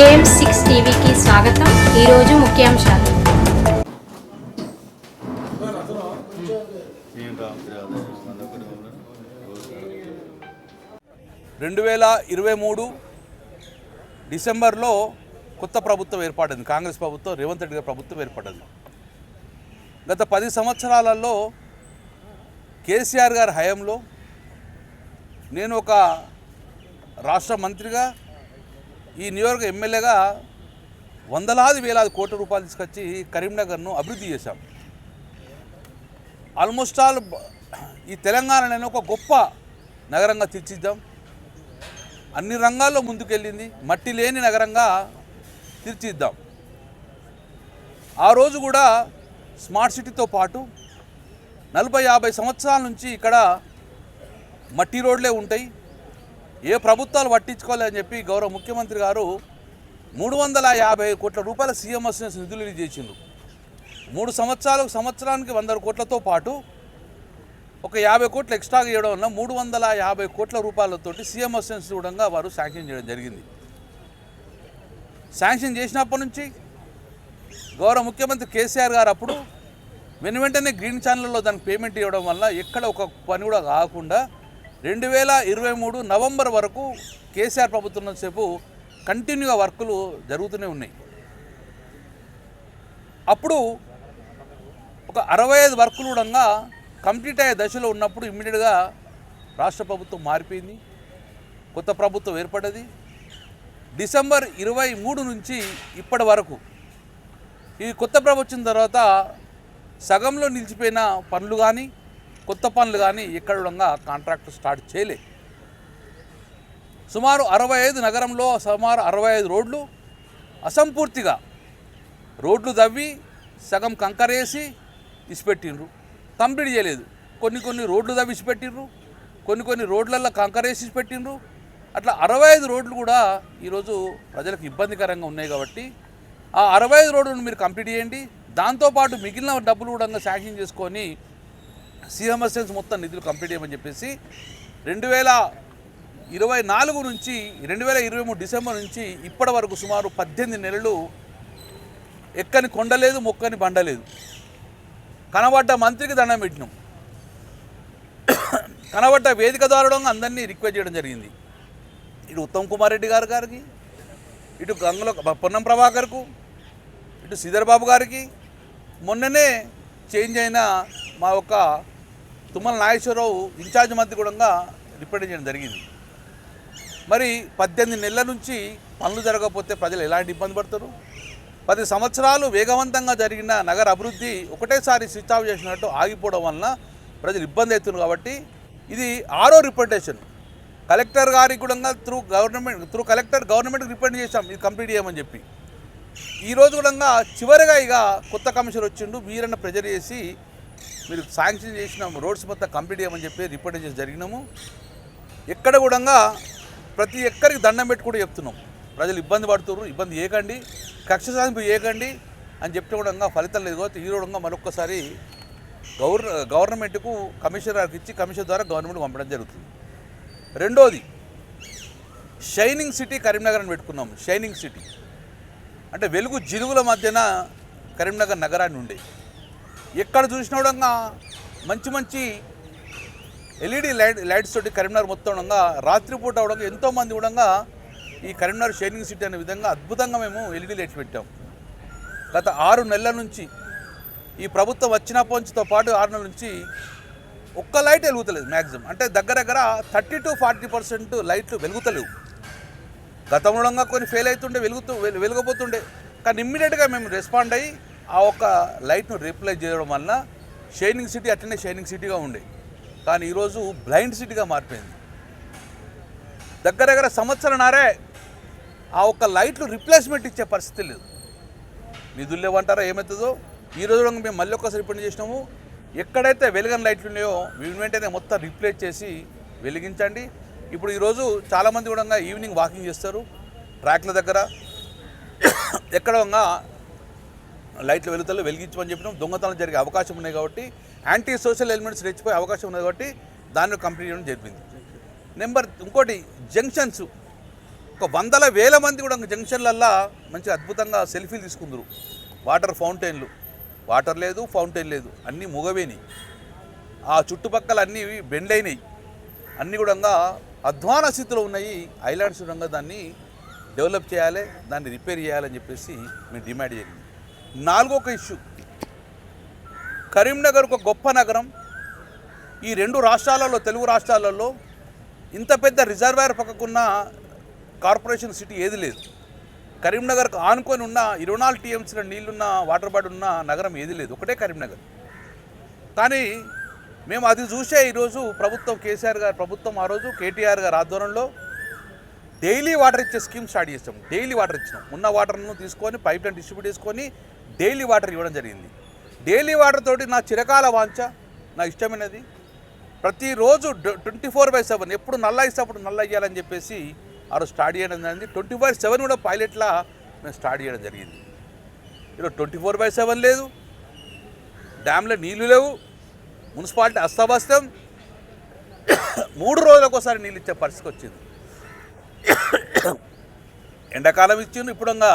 James six టీవీకి స్వాగతం. ఈరోజు ముఖ్యాంశాలు. రెండు వేల ఇరవై మూడు డిసెంబర్లో కొత్త ప్రభుత్వం ఏర్పడింది. కాంగ్రెస్ ప్రభుత్వం రేవంత్ రెడ్డి గారి ప్రభుత్వం ఏర్పడింది. గత పది సంవత్సరాలలో కేసీఆర్ గారి హయాంలో నేను ఒక రాష్ట్ర మంత్రిగా ఈ నియోజక ఎమ్మెల్యేగా వందలాది వేలాది కోట్ల రూపాయలు తీసుకొచ్చి కరీంనగర్ను అభివృద్ధి చేశాం. ఆల్మోస్ట్ ఆల్ ఈ తెలంగాణనే ఒక గొప్ప నగరంగా తీర్చిద్దాం. అన్ని రంగాల్లో ముందుకెళ్ళింది మట్టి లేని నగరంగా తీర్చిద్దాం. ఆ రోజు కూడా స్మార్ట్ సిటీతో పాటు నలభై యాభై సంవత్సరాల నుంచి ఇక్కడ మట్టి రోడ్లే ఉంటాయి. ఏ ప్రభుత్వాలు పట్టించుకోలేదని చెప్పి గౌరవ ముఖ్యమంత్రి గారు మూడు వందల యాభై కోట్ల రూపాయల సీఎంఎస్ నిధులు చేసిండు మూడు సంవత్సరాలకు సంవత్సరానికి వంద కోట్లతో పాటు ఒక యాభై కోట్లు ఎక్స్ట్రా ఇవ్వడం వల్ల మూడు వందల యాభై కోట్ల రూపాయలతోటి సీఎం చూడంగా వారు శాంక్షన్ చేయడం జరిగింది. శాంక్షన్ చేసినప్పటి నుంచి గౌరవ ముఖ్యమంత్రి కేసీఆర్ గారు అప్పుడు వెను వెంటనే గ్రీన్ ఛానల్లో దానికి పేమెంట్ ఇవ్వడం వల్ల ఎక్కడ ఒక పని కూడా కాకుండా రెండు వేల ఇరవై మూడు నవంబర్ వరకు కేసీఆర్ ప్రభుత్వం సేపు కంటిన్యూగా వర్కులు జరుగుతూనే ఉన్నాయి. అప్పుడు ఒక అరవై ఐదు వర్కులు కూడా కంప్లీట్ అయ్యే దశలో ఉన్నప్పుడు ఇమ్మీడియట్గా రాష్ట్ర ప్రభుత్వం మారిపోయింది. కొత్త ప్రభుత్వం ఏర్పడ్డది. డిసెంబర్ ఇరవై మూడు నుంచి ఇప్పటి వరకు ఈ కొత్త ప్రభుత్వం తర్వాత సగంలో నిలిచిపోయిన పనులు కానీ కొత్త పనులు కానీ ఎక్కడ కాంట్రాక్టు కాంట్రాక్ట్ స్టార్ట్ చేయలే. సుమారు అరవై ఐదు నగరంలో సుమారు అరవై ఐదు రోడ్లు అసంపూర్తిగా రోడ్లు తవ్వి సగం కంకరేసి ఇసిపెట్టిండ్రు. కంప్లీట్ చేయలేదు. కొన్ని కొన్ని రోడ్లు తవ్వి ఇసిపెట్టిండ్రు. కొన్ని కొన్ని రోడ్లల్లో కంకరేసి ఇసిపెట్టిండ్రు. అట్లా అరవై ఐదు రోడ్లు కూడా ఈరోజు ప్రజలకు ఇబ్బందికరంగా ఉన్నాయి కాబట్టి ఆ అరవై ఐదు రోడ్లను మీరు కంప్లీట్ చేయండి. దాంతోపాటు మిగిలిన డబ్బులు కూడా శాంక్షన్ చేసుకొని సిఎంఎస్ఎస్ మొత్తం నిధులు కంప్లీట్ చేయమని చెప్పేసి రెండు వేల ఇరవై నాలుగు నుంచి రెండు వేల ఇరవై మూడు డిసెంబర్ నుంచి ఇప్పటి వరకు సుమారు పద్దెనిమిది నెలలు ఎక్కని కొండలేదు మొక్కని బండలేదు కనబడ్డ మంత్రికి దండం పెట్టినాం. కనబడ్డ వేదిక ద్వారా అందరినీ రిక్వెస్ట్ చేయడం జరిగింది. ఇటు ఉత్తమ్ కుమార్ రెడ్డి గారు గారికి ఇటు గంగుల పొన్నం ప్రభాకర్కు ఇటు శ్రీధర్ బాబు గారికి మొన్ననే చేంజ్ అయిన మా యొక్క తుమ్మల నాగేశ్వరరావు ఇన్ఛార్జ్ మంత్రి కూడా రిప్రజెంట్ చేయడం జరిగింది. మరి పద్దెనిమిది నెలల నుంచి పనులు జరగకపోతే ప్రజలు ఎలాంటి ఇబ్బంది పడతారు? పది సంవత్సరాలు వేగవంతంగా జరిగిన నగర అభివృద్ధి ఒకటేసారి స్విచ్ ఆఫ్ చేసినట్టు ఆగిపోవడం వలన ప్రజలు ఇబ్బంది అవుతున్నారు కాబట్టి ఇది ఆరో రిప్రజెంటేషన్. కలెక్టర్ గారికి కూడా త్రూ గవర్నమెంట్ త్రూ కలెక్టర్ గవర్నమెంట్కి రిప్రజెంట్ చేశాం ఇది కంప్లీట్ చేయమని చెప్పి. ఈరోజు కూడా చివరిగా ఇక కొత్త కమిషనర్ వచ్చిండు వీరన్న ప్రెజర్ చేసి మీరు శాంక్షన్ చేసిన రోడ్స్ మొత్తం కంప్లీట్ చేయమని చెప్పి రిపోర్ట్ చేసి జరిగినాము. ఎక్కడ కూడా ప్రతి ఎక్కరికి దండం పెట్టి కూడా చెప్తున్నాం. ప్రజలు ఇబ్బంది పడుతున్నారు ఇబ్బంది ఏకండి కక్ష సాధింపు ఏకండి అని చెప్తే కూడా ఫలితం లేదు. కాబట్టి ఈ కూడా మరొక్కసారి గవర్ గవర్నమెంట్కు కమిషనర్ గారికి ఇచ్చి కమిషన్ ద్వారా గవర్నమెంట్ పంపడం జరుగుతుంది. రెండోది షైనింగ్ సిటీ కరీంనగర్ అని పెట్టుకున్నాం. Shining city. అంటే వెలుగు జిలుగుల మధ్యన కరీంనగర్ నగరాన్ని ఉండేది ఎక్కడ చూసినా కూడా మంచి మంచి ఎల్ఈడి లైట్ లైట్స్ తోటి కరీంనగర్ మొత్తం ఉండగా రాత్రిపూట అవడంగా ఎంతోమంది కూడా ఈ కరీంనగర్ షైనింగ్ సిటీ అనే విధంగా అద్భుతంగా మేము ఎల్ఈడి లైట్స్ పెట్టాం. గత ఆరు నెలల నుంచి ఈ ప్రభుత్వం వచ్చిన నుంచితో పాటు ఆరు నెలల నుంచి ఒక్క లైట్ వెలుగుతలేదు మ్యాక్సిమం అంటే దగ్గర దగ్గర థర్టీ టు ఫార్టీ పర్సెంట్ లైట్లు వెలుగుతలేవు. గతంలో కొన్ని ఫెయిల్ అవుతుండే వెలుగుతూ వెలుగబోతుండే. కానీ ఇమ్మీడియట్గా మేము రెస్పాండ్ అయ్యి ఆ ఒక్క లైట్ను రీప్లేస్ చేయడం వలన షైనింగ్ సిటీ అట్లనే షైనింగ్ సిటీగా ఉండే. కానీ ఈరోజు బ్లైండ్ సిటీగా మారిపోయింది. దగ్గర దగ్గర సంవత్సరంన్నరే ఆ ఒక్క లైట్లు రిప్లేస్మెంట్ ఇచ్చే పరిస్థితి లేదు. నిధులు లేవంటారా? ఏమవుతుందో? ఈ రోజు మేము మళ్ళీ ఒక్కసారి రిపేర్ చేసినాము. ఎక్కడైతే వెలుగని లైట్లు ఉన్నాయో వీటి వెంటనే మొత్తం రిప్లేస్ చేసి వెలిగించండి. ఇప్పుడు ఈరోజు చాలామంది కూడా ఈవినింగ్ వాకింగ్ చేస్తారు. ట్రాక్ల దగ్గర. ఎక్కడ లైట్లు వెలుగుతలు వెలిగించమని చెప్పినాం. దొంగతనం జరిగే అవకాశం ఉన్నాయి కాబట్టి యాంటీ సోషల్ ఎలిమెంట్స్ రెచ్చిపోయే అవకాశం ఉన్నది కాబట్టి దాన్ని కంప్లీట్ చేయడం జరిపింది నెంబర్ ఇంకోటి జంక్షన్స్ ఒక వందల వేల మంది కూడా జంక్షన్లల్లో మంచి అద్భుతంగా సెల్ఫీలు తీసుకుందరు. వాటర్ ఫౌంటైన్లు. వాటర్ లేదు ఫౌంటైన్ లేదు. అన్నీ మూగవేనాయి ఆ చుట్టుపక్కల అన్నీ బెండ్ అయినాయి అన్నీ కూడా అధ్వాన స్థితిలో ఉన్నాయి. ఐలాండ్స్ కూడా దాన్ని డెవలప్ చేయాలి దాన్ని రిపేర్ చేయాలని చెప్పేసి మేము డిమాండ్ చేయండి నాలుగో ఒక ఇష్యూ. కరీంనగర్ ఒక గొప్ప నగరం. ఈ రెండు రాష్ట్రాలలో తెలుగు రాష్ట్రాలలో ఇంత పెద్ద రిజర్వాయర్ పక్కకున్న కార్పొరేషన్ సిటీ ఏది లేదు. కరీంనగర్కు ఆనుకొని ఉన్న ఇరవై నాలుగు టీఎంసీల నీళ్ళున్న వాటర్ బాడీ ఉన్న నగరం ఏది లేదు. ఒకటే కరీంనగర్. కానీ మేము అది చూసే ఈరోజు ప్రభుత్వం కేసీఆర్ గారు ప్రభుత్వం ఆ రోజు కేటీఆర్ గారు ఆధ్వర్యంలో డైలీ వాటర్ ఇచ్చే స్కీమ్ స్టార్ట్ చేస్తాం డైలీ వాటర్ ఇచ్చినాం. ఉన్న వాటర్ను తీసుకొని పైప్ లైన్ డిస్ట్రిబ్యూట్ చేసుకొని డైలీ వాటర్ ఇవ్వడం జరిగింది. డైలీ వాటర్ తోటి నా చిరకాల వాంఛ నా ఇష్టమైనది. ప్రతిరోజు ట్వంటీ ఫోర్ బై సెవెన్ ఎప్పుడు నల్ల ఇస్తే అప్పుడు నల్ల ఇవ్వాలని చెప్పేసి ఆ రోజు స్టార్ట్ చేయడం జరిగింది. ట్వంటీ ఫోర్ సెవెన్ కూడా పైలట్లా మేము స్టార్ట్ చేయడం జరిగింది. ఈరోజు ట్వంటీ ఫోర్ బై సెవెన్ లేదు. డ్యామ్లో నీళ్ళు లేవు. మున్సిపాలిటీ అస్తవ్యస్తం. మూడు రోజులకోసారి నీళ్ళు ఇచ్చే పరిస్థితి వచ్చింది. ఎండాకాలం ఇచ్చింది ఇప్పుడంగా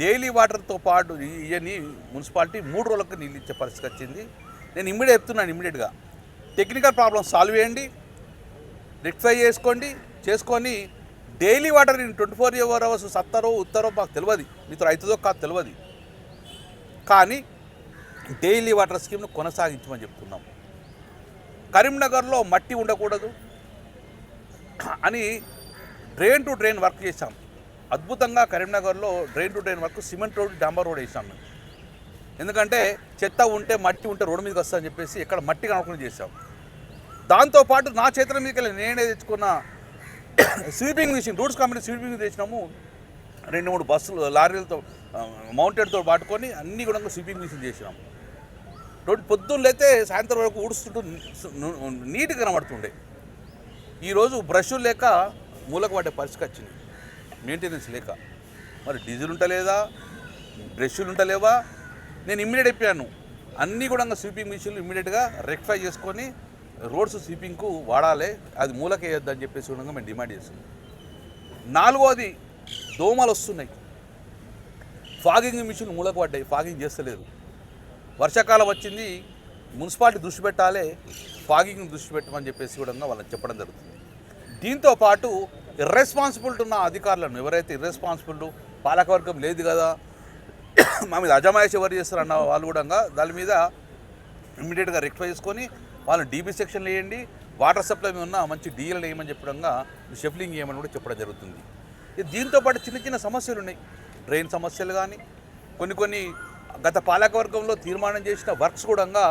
డైలీ వాటర్తో పాటు ఇవన్నీ మున్సిపాలిటీ మూడు రోజులకు నీళ్ళు ఇచ్చే పరిస్థితి వచ్చింది. నేను ఇమ్మీడియట్ చెప్తున్నాను ఇమ్మీడియట్గా. టెక్నికల్ ప్రాబ్లమ్ సాల్వ్ చేయండి. రెక్టిఫై చేసుకోండి. చేసుకొని డైలీ వాటర్ నేను ట్వంటీ ఫోర్ అవర్ అవర్స్ సత్తరో ఉత్తరో మాకు తెలియదు. మీతో అవుతుందో కాదు తెలియదు. కానీ డైలీ వాటర్ స్కీమ్ను కొనసాగించమని చెప్తున్నాం. కరీంనగర్లో మట్టి ఉండకూడదు అని డ్రైన్ టు డ్రైన్ వర్క్ చేశాం. అద్భుతంగా కరీంనగర్లో డ్రైన్ టు డ్రైన్ వరకు సిమెంట్ రోడ్ డాంబర్ రోడ్ వేసాం మేము. ఎందుకంటే చెత్త ఉంటే మట్టి ఉంటే రోడ్డు మీదకి వస్తుందని చెప్పేసి ఇక్కడ మట్టి కనుక్కొని చేసాం దాంతోపాటు నా చేతుల మీదకి వెళ్ళి నేనే తెచ్చుకున్న sweeping machine roots company sweeping తెచ్చినాము. రెండు మూడు బస్సులు లారీలతో మౌంటెడ్తో పాటుకొని అన్ని కూడా స్వీపింగ్ మిషన్ చేసినాం. రోడ్డు పొద్దున్నైతే సాయంత్రం వరకు ఊడుస్తుంటూ నీట్గా కనబడుతుండే. ఈరోజు బ్రష్లు లేక మూలకు పడే పరిస్థితి వచ్చింది. మెయింటెనెన్స్ లేక. మరి డీజిల్ ఉంటలేదా బ్రష్లు ఉంటలేవా నేను ఇమ్మీడియట్ అయిపోయాను. అన్నీ కూడా స్వీపింగ్ మిషన్లు ఇమ్మీడియట్గా రెక్టిఫై చేసుకొని రోడ్స్ స్వీపింగ్కు వాడాలి. అది మూలకేయొద్దని చెప్పేసి కూడా మేము డిమాండ్ చేస్తున్నాం. నాలుగోది దోమలు వస్తున్నాయి. ఫాగింగ్ మిషన్లు మూలకు పడ్డాయి. ఫాగింగ్ చేస్తలేదు. వర్షాకాలం వచ్చింది. మున్సిపాలిటీ దృష్టి పెట్టాలి. ఫాగింగ్ దృష్టి పెట్టమని చెప్పేసి కూడా వాళ్ళకి చెప్పడం జరుగుతుంది. దీంతో పాటు ఇర్రెస్పాన్సిబిలిటీ ఉన్న అధికారులను ఎవరైతే ఇర్రెస్పాన్సిబుల్ పాలకవర్గం లేదు కదా మా మీద అజమాయిషి ఎవరు చేస్తారన్న వాళ్ళు కూడా దాని మీద ఇమ్మీడియట్గా రెక్టిఫై చేసుకొని వాళ్ళని డీబీ సెక్షన్లు వేయండి వాటర్ సప్లై ఉన్న మంచి డీఎల్ వేయమని చెప్పడంగా షెఫ్లింగ్ చేయమని కూడా చెప్పడం జరుగుతుంది. ఇది దీంతో పాటు చిన్న చిన్న సమస్యలు ఉన్నాయి. డ్రైన్ సమస్యలు కానీ కొన్ని కొన్ని గత పాలకవర్గంలో తీర్మానం చేసిన వర్క్స్ కూడా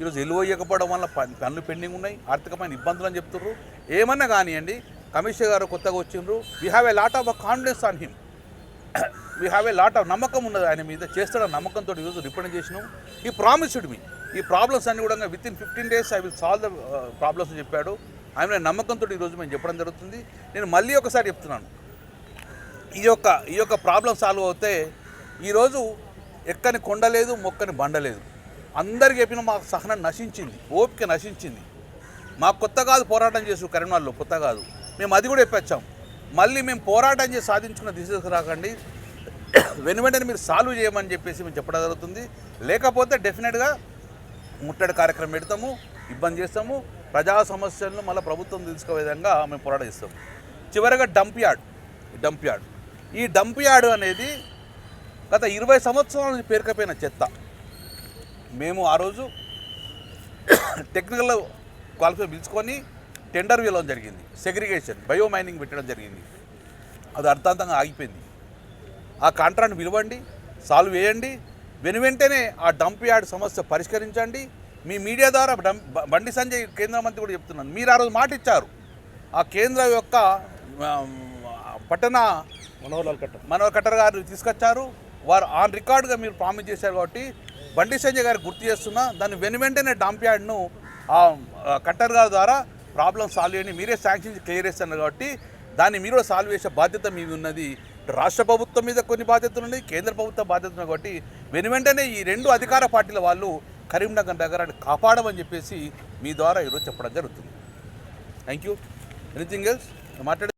ఈరోజు ఎలువయ్యకపోవడం వల్ల పనులు పెండింగ్ ఉన్నాయి ఆర్థికమైన ఇబ్బందులు అని చెప్తున్నారు ఏమన్నా కానివ్వండి కమిషనర్ గారు కొత్తగా వచ్చిండ్రు. We have a lot of confidence on him we have a lot of నమ్మకం ఉన్నది ఆయన మీద. చేస్తాడన్న నమ్మకంతో ఈరోజు రిప్రజెంట్ చేసినాం. ఈ ప్రామిస్డ్ మీ ఈ ప్రాబ్లమ్స్ అన్ని కూడా within fifteen days I will solve the problems అని చెప్పాడు. ఆయన నమ్మకంతో ఈరోజు మేము చెప్పడం జరుగుతుంది. నేను మళ్ళీ ఒకసారి చెప్తున్నాను. ఈ యొక్క ఈ యొక్క ప్రాబ్లం సాల్వ్ అవుతే ఈరోజు ఎక్కని కొండ లేదు మొక్కని బండ లేదు. అందరికి చెప్పిన మాకు సహనం నశించింది. ఓపిక నశించింది. మాకు కొత్త కాదు పోరాటం చేసు కరీంనగర్లో కొత్త కాదు. మేము అది కూడా చెప్పొచ్చాం. మళ్ళీ మేము పోరాటం చేసి సాధించుకున్న దిశకు రాకండి. వెను వెంటనే మీరు సాల్వ్ చేయమని చెప్పేసి మేము చెప్పడం జరుగుతుంది. లేకపోతే డెఫినెట్గా ముట్టడి కార్యక్రమం పెడతాము ఇబ్బంది చేస్తాము. ప్రజా సమస్యలను మళ్ళీ ప్రభుత్వం తీసుకునే విధంగా మేము పోరాటం చేస్తాం. చివరగా డంప్ యార్డ్ డంప్ యార్డ్. ఈ డంప్ యార్డ్ అనేది గత ఇరవై సంవత్సరాల నుంచి పేరుకపోయిన చెత్త. మేము ఆ రోజు టెక్నికల్ క్వాలిఫై పిలుచుకొని టెండర్ వేయడం జరిగింది. సెగ్రిగేషన్ బయో మైనింగ్ పెట్టడం జరిగింది. అది అర్థాంతంగా ఆగిపోయింది. ఆ కాంట్రాక్ట్ పిలవండి సాల్వ్ చేయండి వెను వెంటనే ఆ డంప్ యార్డ్ సమస్య పరిష్కరించండి. మీ మీడియా ద్వారా బండి సంజయ్ కేంద్ర మంత్రి కూడా చెప్తున్నాను. మీరు ఆ రోజు మాట ఇచ్చారు. ఆ కేంద్ర యొక్క పట్టణ మనోహర్లాల్ కట్ట మనోహర్ కట్టర్ గారు తీసుకొచ్చారు. వారు ఆన్ రికార్డుగా మీరు ప్రామిస్ చేశారు కాబట్టి బండి సంజయ్ గారు గుర్తు చేస్తున్నా. దాన్ని వెను వెంటనే డంప్ యార్డ్ను ఆ కట్టర్ గారి ద్వారా ప్రాబ్లం సాల్వ్ చేయండి మీరే శాంక్షన్ క్లియర్ చేస్తున్నారు కాబట్టి దాన్ని మీరు కూడా సాల్వ్ చేసే బాధ్యత మీద ఉన్నది. రాష్ట్ర ప్రభుత్వం మీద కొన్ని బాధ్యతలు ఉన్నాయి కేంద్ర ప్రభుత్వ బాధ్యతలు ఉన్నాయి కాబట్టి వెను వెంటనే ఈ రెండు అధికార పార్టీల వాళ్ళు కరీంనగర్ నగరాన్ని కాపాడమని చెప్పేసి మీ ద్వారా ఈరోజు చెప్పడం జరుగుతుంది. థ్యాంక్ యూ ఎనీథింగ్ ఎల్స్ మాట్లాడే.